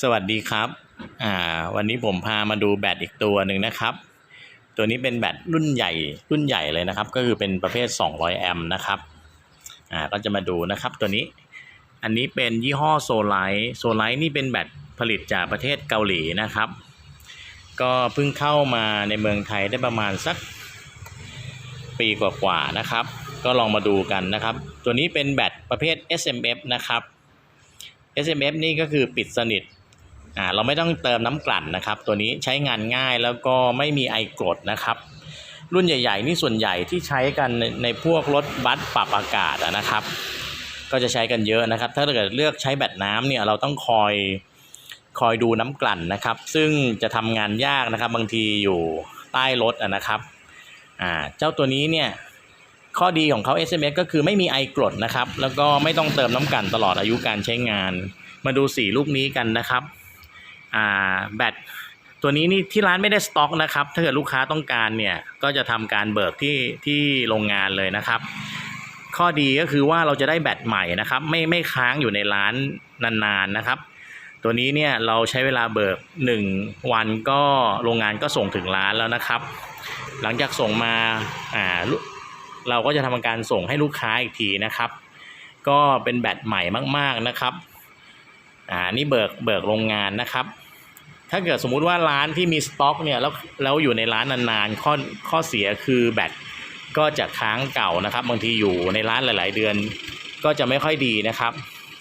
สวัสดีครับอ่าวันนี้ผมพามาดูแบตอีกตัวหนึ่งนะครับ ตัวนี้เป็นแบตรุ่นใหญ่รุ่นใหญ่เลยนะครับ ก็คือเป็นประเภท 200 แอมป์นะครับอ่าก็จะมาดูนะครับตัวนี้ อันนี้เป็นยี่ห้อโซไลท์โซไลท์นี่เป็นแบตผลิตจากประเทศเกาหลีนะครับ ก็เพิ่งเข้ามาในเมืองไทยได้ประมาณสักปีกว่าๆนะครับ ก็ลองมาดูกันนะครับ ตัวนี้เป็นแบตประเภท SMF นะครับ SMF นี่ก็คือปิดสนิท อ่าเราไม่ต้องเติมน้ำกลั่นนะครับ ตัวนี้ใช้งานง่ายแล้วก็ไม่มีไอกรดนะครับ รุ่นใหญ่ ๆ นี่ส่วนใหญ่ที่ใช้กันในในพวกรถบัสปรับอากาศอะนะครับ ก็จะใช้กันเยอะนะครับ ถ้าเกิดเลือกใช้แบตน้ำเนี่ยเราต้องคอยคอยดูน้ำกลั่นนะครับ ซึ่งจะทำงานยากนะครับ บางทีอยู่ใต้รถอะนะครับอ่าเจ้าตัวนี้เนี่ยข้อดีของเขา SMS ก็คือไม่มีไอกรดนะครับ แล้วก็ไม่ต้องเติมน้ำกลั่นตลอดอายุการใช้งาน มาดูสีลูกนี้กันนะครับ อ่าแบตตัวนี้นี่ที่ร้านไม่ได้สต็อกนะครับ ถ้าเกิดลูกค้าต้องการเนี่ยก็จะทำการเบิกที่ที่โรงงานเลยนะครับ ข้อดีก็คือว่าเราจะได้แบตใหม่นะครับ ไม่ไม่ค้างอยู่ในร้านนานๆนะครับ ตัวนี้เนี่ยเราใช้เวลาเบิก 1 วันก็โรงงานก็ส่งถึงร้านแล้วนะครับ หลังจากส่งมาอ่าเราก็จะทำการส่งให้ลูกค้าอีกทีนะครับ ก็เป็นแบตใหม่มากๆนะครับอ่านี่เบิกเบิกโรงงานนะครับ ถ้าเกิดสมมุติว่าร้านที่มีสต็อกเนี่ยแล้วแล้วอยู่ในร้านนานๆข้อข้อเสียคือแบตก็จะค้างเก่านะครับ บางทีอยู่ในร้านหลาย ๆ เดือนก็จะไม่ค่อยดีนะครับ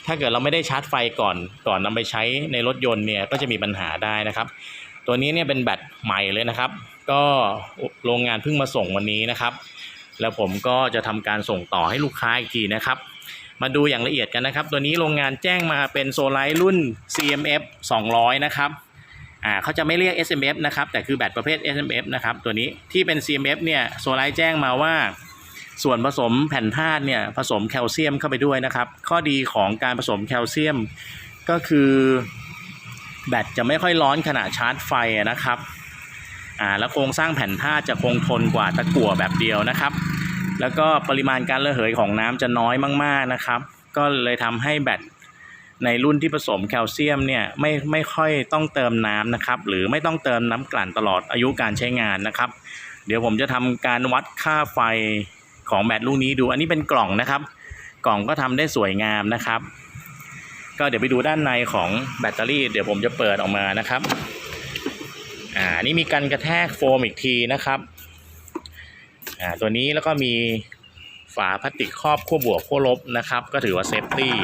ถ้าเกิดเราไม่ได้ชาร์จไฟก่อนก่อนนำไปใช้ในรถยนต์เนี่ยก็จะมีปัญหาได้นะครับ ตัวนี้เนี่ยเป็นแบตใหม่เลยนะครับ ก็โรงงานเพิ่งมาส่งวันนี้นะครับ แล้วผมก็จะทำการส่งต่อให้ลูกค้าอีกทีนะครับ มาดูอย่างละเอียดกันนะครับ ตัวนี้โรงงานแจ้งมาเป็นโซลไลท์รุ่น CMF 200 นะครับ อ่าเขาจะไม่เรียก SMF นะครับ แต่คือแบตประเภท SMF นะครับ ตัวนี้ที่เป็น CMF เนี่ยโซลไลท์แจ้งมาว่า ส่วนผสมแผ่นธาตุเนี่ยผสมแคลเซียมเข้าไปด้วยนะครับ ข้อดีของการผสมแคลเซียม ก็คือแบตจะไม่ค่อยร้อนขณะชาร์จไฟนะครับอ่าแล้วโครงสร้างแผ่นธาตุจะคงทนกว่าตะกั่วแบบเดียวนะครับ แล้วก็ปริมาณการระเหยของน้ำจะน้อยมาก ๆนะครับ ก็เลยทำให้แบต ในรุ่นที่ผสมแคลเซียมเนี่ยไม่ไม่ค่อยต้องเติมน้ำนะครับ หรือไม่ต้องเติมน้ำกลั่นตลอดอายุการใช้งานนะครับ เดี๋ยวผมจะทำการวัดค่าไฟของแบตลูกนี้ดู อันนี้เป็นกล่องนะครับ กล่องก็ทำได้สวยงามนะครับ ก็เดี๋ยวไปดูด้านในของแบตเตอรี่ เดี๋ยวผมจะเปิดออกมานะครับอ่านี่มีการกระแทกโฟมอีกทีนะครับอ่าตัวนี้แล้วก็มีฝาพลาสติกครอบขั้วบวกขั้วลบนะครับ ก็ถือว่าเซฟตี้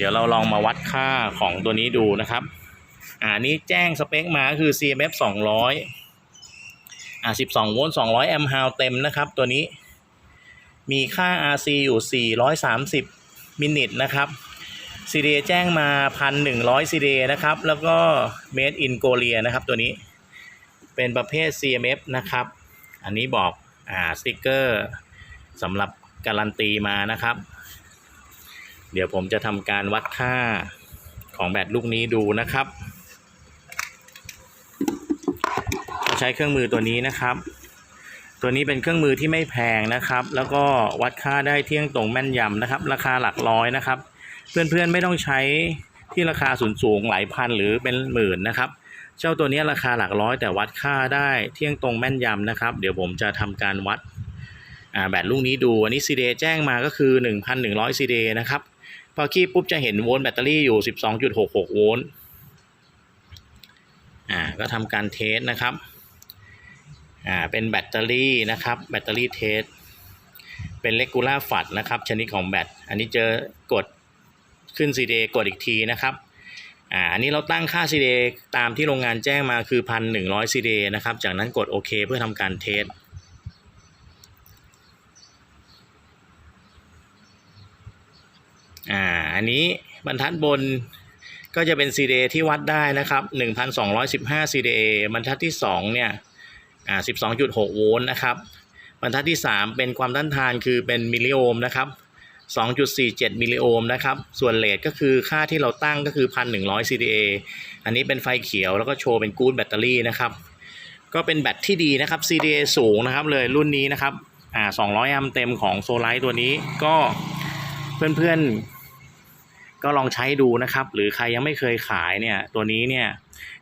เดี๋ยวเราลองมาวัดค่าของตัวนี้ดูนะครับ อ่านี่แจ้งสเปคมาคือ CMF 200 อ่า 12 โวลต์ 200 แอมป์ฮาวเต็มนะครับ ตัวนี้ มีค่า RC อยู่ 430 มินิทนะครับ C D แจ้งมา 1,100 C D นะครับ แล้วก็ Made in Korea นะครับ ตัวนี้ เป็นประเภท CMF นะครับ อันนี้บอก อ่า สติกเกอร์สำหรับการันตีมานะครับ เดี๋ยวผมจะทำการวัดค่าของแบตลูกนี้ดูนะครับใช้เครื่องมือตัวนี้นะครับ ตัวนี้เป็นเครื่องมือที่ไม่แพงนะครับ แล้วก็วัดค่าได้เที่ยงตรงแม่นยำนะครับ ราคาหลักร้อยนะครับ เพื่อนๆไม่ต้องใช้ที่ราคาสูงสูงหลายพันหรือเป็นหมื่นนะครับ เจ้าตัวนี้ราคาหลักร้อยแต่วัดค่าได้เที่ยงตรงแม่นยำนะครับ เดี๋ยวผมจะทำการวัดแบตลูกนี้ดูอันนี้ CDA แจ้งมาก็คือ 1,100 CDA นะครับ พอคีบปุ๊บจะเห็นโวลต์แบตเตอรี่อยู่ 12.66 โวลต์อ่าก็ทำการเทสนะครับอ่าเป็นแบตเตอรี่นะครับแบตเตอรี่เทสเป็นเลกูล่าฟัดนะครับชนิดของแบตอันนี้เจอกดขึ้น CDA กดอีกทีนะครับอ่าอันนี้เราตั้งค่า CDA ตามที่โรงงานแจ้งมาคือ 1,100 CDA นะครับจากนั้นกดโอเคเพื่อทำการเทส อ่าอันนี้บรรทัดบนก็จะเป็น CDA ที่วัดได้นะครับ 1,215 CDA บรรทัดที่ 2 เนี่ย อ่า 12.6 โวลต์นะครับ บรรทัดที่ 3 เป็นความต้านทานคือเป็นมิลลิโอห์มนะครับ 2.47 มิลลิโอห์มนะครับ ส่วนเลทก็คือค่าที่เราตั้งก็คือ 1,100 CDA อันนี้เป็นไฟเขียวแล้วก็โชว์เป็นกู๊ดแบตเตอรี่นะครับ ก็เป็นแบตที่ดีนะครับ CDA สูงนะครับเลยรุ่นนี้นะครับ อ่า 200 แอมป์เต็มของโซลไลท์ตัวนี้ก็ เพื่อนๆ ก็ลองใช้ดูนะครับ หรือใครยังไม่เคยขายเนี่ย ตัวนี้เนี่ย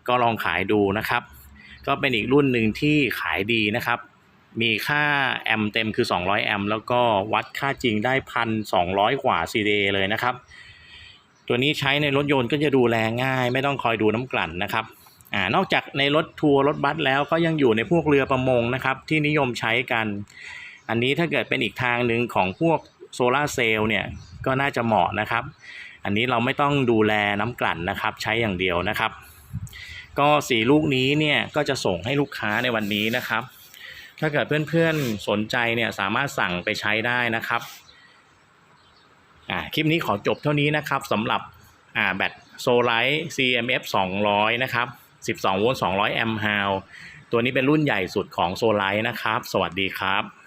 ก็ลองขายดูนะครับ ก็เป็นอีกรุ่นหนึ่งที่ขายดีนะครับ มีค่าแอมป์เต็มคือ 200 แอมป์แล้วก็วัดค่าจริงได้พันสองกว่า CD เลยนะครับ ตัวนี้ใช้ในรถยนต์ก็จะดูแลง่าย ไม่ต้องคอยดูน้ำกลั่นนะครับอ่านอกจากในรถทัวร์รถบัสแล้วก็ยังอยู่ในพวกเรือประมงนะครับ ที่นิยมใช้กัน อันนี้ถ้าเกิดเป็นอีกทางหนึ่งของพวก โซลาเซลล์เนี่ยก็น่าจะเหมาะนะครับ อันนี้เราไม่ต้องดูแลน้ำกลั่นนะครับ ใช้อย่างเดียวนะครับ ก็สีลูกนี้เนี่ยก็จะส่งให้ลูกค้าในวันนี้นะครับ ถ้าเกิดเพื่อนๆสนใจเนี่ยสามารถสั่งไปใช้ได้นะครับอ่าคลิปนี้ขอจบเท่านี้นะครับสำหรับอ่าแบตโซลาร์ CMF 200 นะครับ 12 โวลต์ 200 แอมป์ฮาวตัวนี้เป็นรุ่นใหญ่สุดของโซลาร์นะครับ สวัสดีครับ